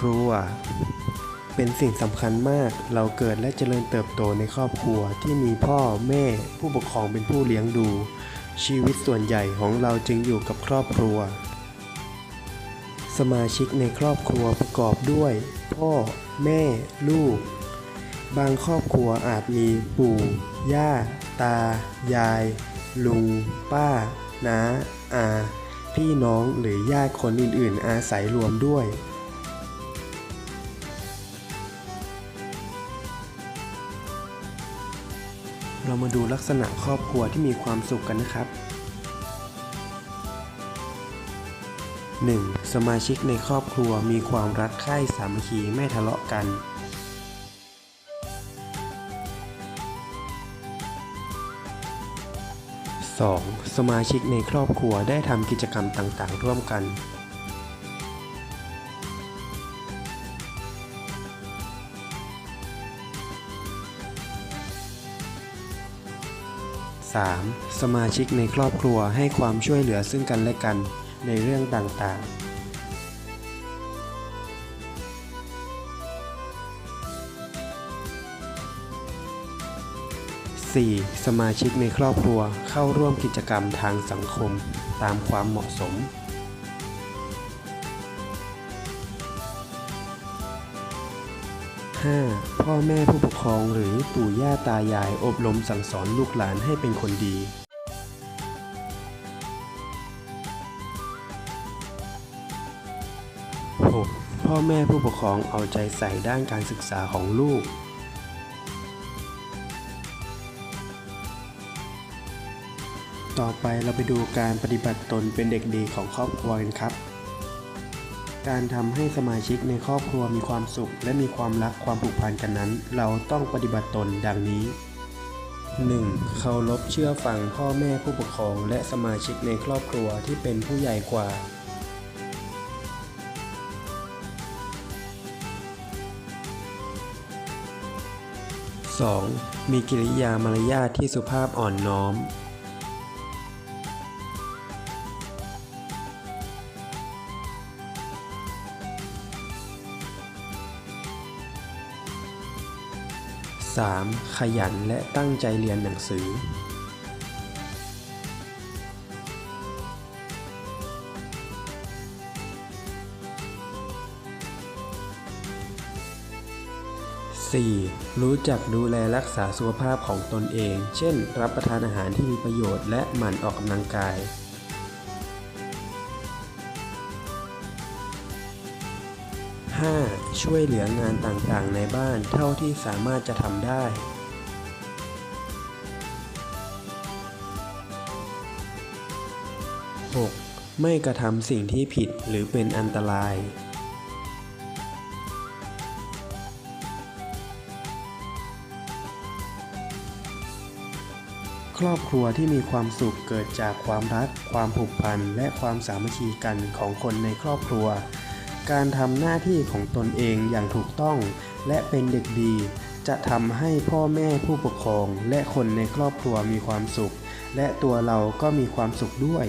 ครัว เป็นสิ่งสำคัญมาก เราเกิดและเจริญเติบโตในครอบครัวที่มีพ่อแม่ ผู้ปกครองเป็นผู้เลี้ยงดู ชีวิตส่วนใหญ่ของเราจึงอยู่กับครอบครัว สมาชิกในครอบครัวประกอบด้วย พ่อ แม่ ลูก บางครอบครัวอาจมีปู่ ย่า ตา ยาย ลุง ป้า น้า อาพี่น้องหรือญาติคนอื่นๆ อาศัยรวมด้วย เรามาดูลักษณะครอบครัวที่มีความสุขกันนะครับ 1. สมาชิกในครอบครัวมีความรักใคร่สามัคคีไม่ทะเลาะกัน 2. สมาชิกในครอบครัวได้ทำกิจกรรมต่างๆ ร่วมกัน 3. สมาชิกในครอบครัวให้ความช่วยเหลือซึ่งกันและกันในเรื่องต่างๆ 4. สมาชิกในครอบครัวเข้าร่วมกิจกรรมทางสังคมตามความเหมาะสม 5. พ่อแม่ผู้ปกครองหรือปู่ย่าตายายอบรมสั่งสอนลูกหลานให้เป็นคนดี 6. พ่อแม่ผู้ปกครองเอาใจใส่ด้านการศึกษาของลูก ต่อไปเราไปดูการปฏิบัติตนเป็นเด็กดีของครอบครัวกันครับ การทำให้สมาชิกในครอบครัวมีความสุข และมีความรักความผูกพันกันนั้น เราต้องปฏิบัติตนดังนี้ 1. เคารพเชื่อฟังพ่อแม่ผู้ปกครอง และสมาชิกในครอบครัวที่เป็นผู้ใหญ่กว่า 2. มีกิริยามารยาทที่สุภาพอ่อนน้อม 3. ขยันและตั้งใจเรียนหนังสือ 4. รู้จักดูแลรักษาสุขภาพของตนเอง เช่น รับประทานอาหารที่มีประโยชน์และหมั่นออกกำลังกาย 5. ช่วยเหลืองานต่างๆ ในบ้านเท่าที่สามารถจะทำได้ 6. ไม่กระทำสิ่งที่ผิดหรือเป็นอันตราย ครอบครัวที่มีความสุขเกิดจากความรัก ความผูกพัน และความสามัคคีกันของคนในครอบครัว การทำหน้าที่ของตนเองอย่างถูกต้อง และเป็นเด็กดี จะทำให้พ่อแม่ผู้ปกครอง และคนในครอบครัวมีความสุข และตัวเราก็มีความสุขด้วย